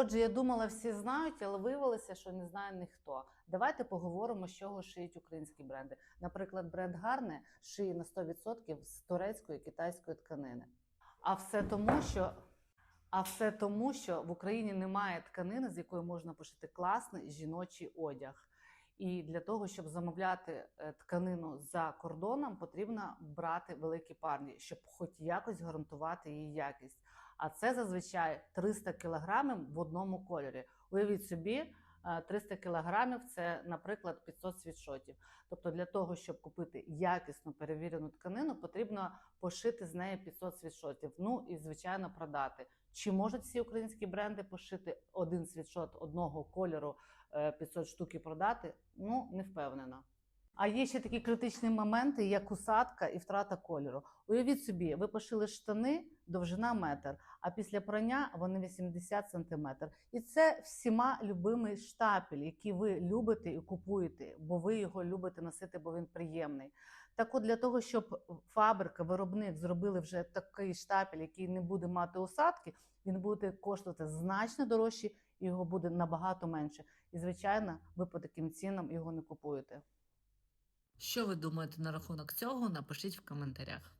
Отже, я думала, всі знають, але виявилося, що не знає ніхто. Давайте поговоримо, з чого шиють українські бренди. Наприклад, бренд Гарне шиє на 100% з турецької китайської тканини. А все тому, що а все тому, що в Україні немає тканини, з якої можна пошити класний жіночий одяг. І для того, щоб замовляти е, тканину за кордоном, потрібно брати великі парні, щоб хоч якось гарантувати її якість. А це зазвичай 300 кілограмів в одному кольорі. Уявіть собі, 300 кілограмів це, наприклад, 500 світшотів. Тобто, для того, щоб купити якісну перевірену тканину, потрібно пошити з неї 500 світшотів. Ну і звичайно продати. Чи можуть всі українські бренди пошити один світшот одного кольору е, 500 штук і продати? Ну не впевнена. А є ще такі критичні моменти, як усадка і втрата кольору. Уявіть собі, ви пошили штани довжина метр, а після прання вони 80 сантиметр. І це всіма любимий штапель, який ви любите і купуєте, бо ви його любите носити, бо він приємний. Так от для того, щоб фабрика, виробник зробили вже такий штапель, який не буде мати усадки, він буде коштувати значно дорожче і його буде набагато менше. І звичайно, ви по таким цінам його не купуєте. Що ви думаєте на рахунок цього? Напишіть в коментарях.